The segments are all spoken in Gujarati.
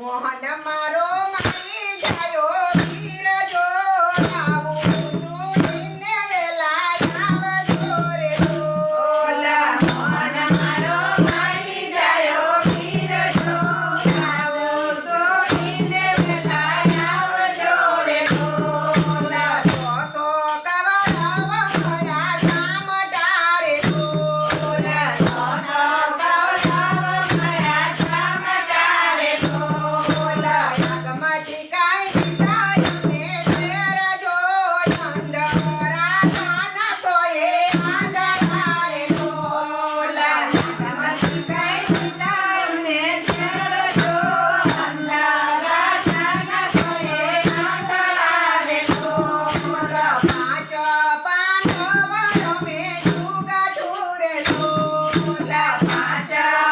મોહન મારો મારી જાયો વીર Ada.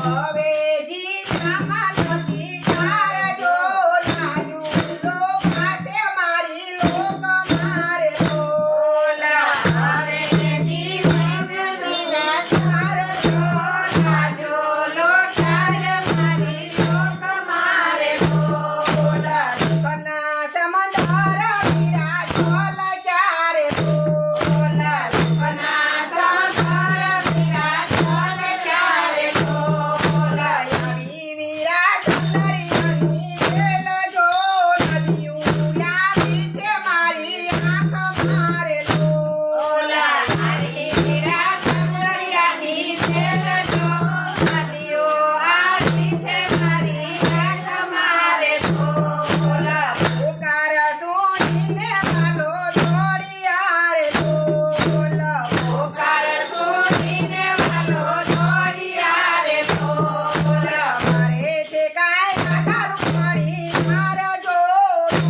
হবে জিনা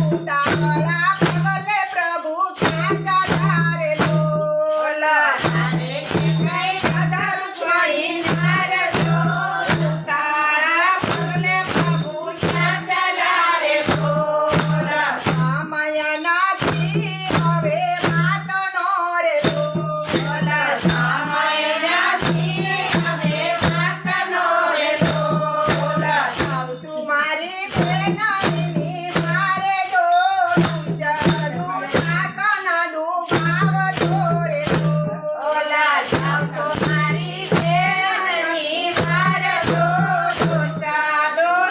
voltar.